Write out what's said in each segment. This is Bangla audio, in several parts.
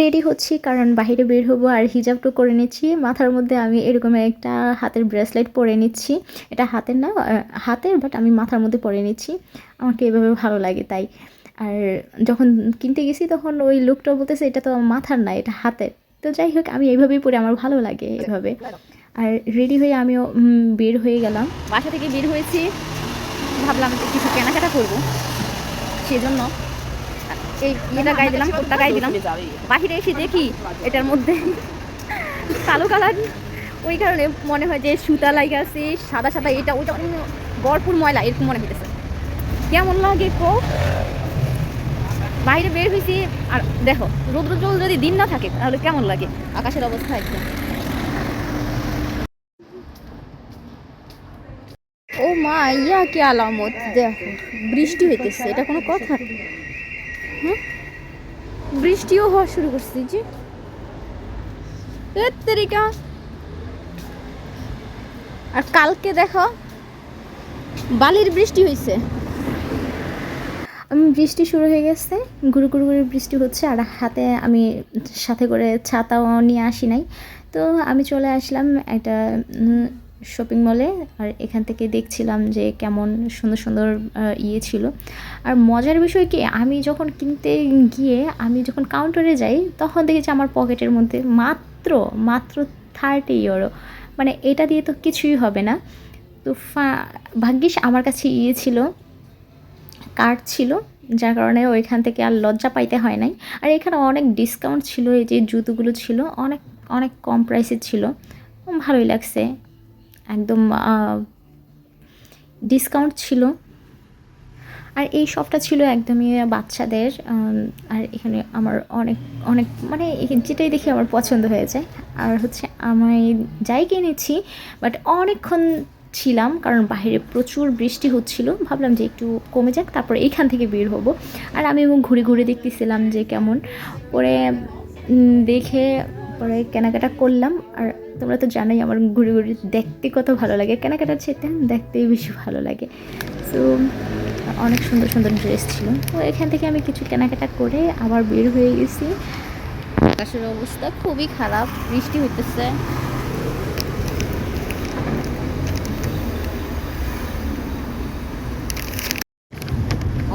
রেডি হচ্ছি, কারণ বাইরে বের হব আর হিজাবটা করে নিচ্ছি। মাথার মধ্যে আমি এরকম একটা হাতের ব্রেসলেট পরে নিচ্ছি। এটা হাতের না হাতের বাট আমি মাথার মধ্যে পরে নিচ্ছি। আমাকে এভাবে ভালো লাগে তাই। আর যখন কিনতে গেছি, তখন ওই লোকটা বলতেছে, এটা তো মাথার না, এটা হাতের। তো যাই হোক, আমি এইভাবেই পরে, আমার ভালো লাগে এভাবে। আর রেডি হয়ে আমিও বের হয়ে গেলাম। বাসা থেকে বের হয়েছি। ভাবলাম কিছু কেনাকাটা করব। সেজন্য এই এটা গায়ে দিলাম কোটটা গায়ে দিলাম। বাহিরে এসে দেখি এটার মধ্যে কালো কালার। ওই কারণে মনে হয় যে সুতা লাগে আছে, সাদা সাদা, এটা ওইটা অন্য ভরপুর ময়লা, এরকম মনে হইতেছে। কেমন লাগে কো? বাইরে বের হয়েছি আর দেখো রৌদ্র জল যদি দিন না থাকে, তাহলে কেমন লাগে? আকাশের অবস্থা একদম। ও মা, ইয়া কি আলামত, দেখো, বৃষ্টি হইতেছে, এটা কোনো কথা হ্যাঁ বৃষ্টিও হওয়া শুরু করছে এর তেরিকা। আর কালকে দেখো, বালির বৃষ্টি হয়েছে আমি বৃষ্টি শুরু হয়ে গেছে গুরু গুরু গুরু বৃষ্টি হচ্ছে, আর হাতে আমি সাথে করে ছাতাও নিয়ে আসি নাই। তো আমি চলে আসলাম একটা শপিং মলে আর এখান থেকে দেখছিলাম যে কেমন সুন্দর সুন্দর ইয়ে ছিল। আর মজার বিষয় কি, আমি যখন কিনতে গিয়ে আমি যখন কাউন্টারে যাই, তখন দেখেছি আমার পকেটের মধ্যে মাত্র মাত্র থার্টি ইউরো মানে এটা দিয়ে তো কিছুই হবে না। তো ভাগ্যিস আমার কাছে ইয়ে ছিল কার্ড ছিল, যার কারণে ওইখান থেকে আর লজ্জা পাইতে হয় নাই। আর এখানে অনেক ডিসকাউন্ট ছিল, এই যে জুতোগুলো ছিল, অনেক অনেক কম প্রাইসে ছিল। ভালোই লাগছে। একদম ডিসকাউন্ট ছিল। আর এই শপটা ছিল একদমই বাচ্চাদের আর এখানে আমার অনেক অনেক মানে যেটাই দেখি আমার পছন্দ হয়ে যায় আর হচ্ছে আমি যাই কিনেছি বাট অনেকক্ষণ ছিলাম, কারণ বাইরে প্রচুর বৃষ্টি হচ্ছিল। ভাবলাম যে একটু কমে যাক, তারপর এইখান থেকে বের হব। আর আমি এবং ঘুরে ঘুরে দেখতেছিলাম যে কেমন। পরে দেখে পরে কেনাকাটা করলাম। আর তোমরা তো জানোই আমার ঘুরে ঘুরে দেখতে কত ভালো লাগে। কেনাকাটার চেয়ে দেখতেই বেশি ভালো লাগে। সো অনেক সুন্দর সুন্দর ড্রেস ছিল। তো এখান থেকে আমি কিছু কেনাকাটা করে আবার বের হয়ে গেছি। আকাশের অবস্থা খুবই খারাপ। বৃষ্টি হইতেছে।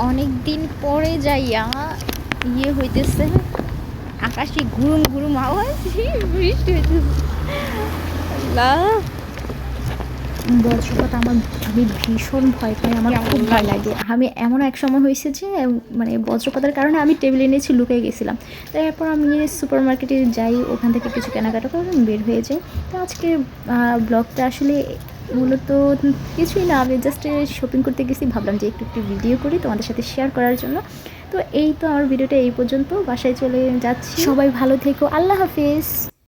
অনেক দিন পরে যাইয়া ইয়ে হইতেছে। আকাশে ঘুরুম ঘুরুম আওয়াজ বৃষ্টি আল্লাহ। বজ্রপাত আমার আমি ভীষণ ভয় পাই আমার খুব ভয় লাগে। আমি এমন এক সময় হয়েছে যে মানে বজ্রপাতের কারণে আমি টেবিলে নিয়েছি লুকিয়ে গেছিলাম। তাই এরপর আমি সুপার মার্কেটে যাই ওখান থেকে কিছু কেনাকাটা করে আমি বের হয়ে যাই। তো আজকে ব্লগটা আসলে মূলত কিছুই না আমি জাস্ট শপিং করতে গেছি। ভাবলাম যে একটু একটু ভিডিও করি তোমাদের সাথে শেয়ার করার জন্য। তো এই তো আমার ভিডিওটা এই পর্যন্ত। বাসায় চলে যাচ্ছি। সবাই ভালো থেকো। আল্লাহ হাফিজ।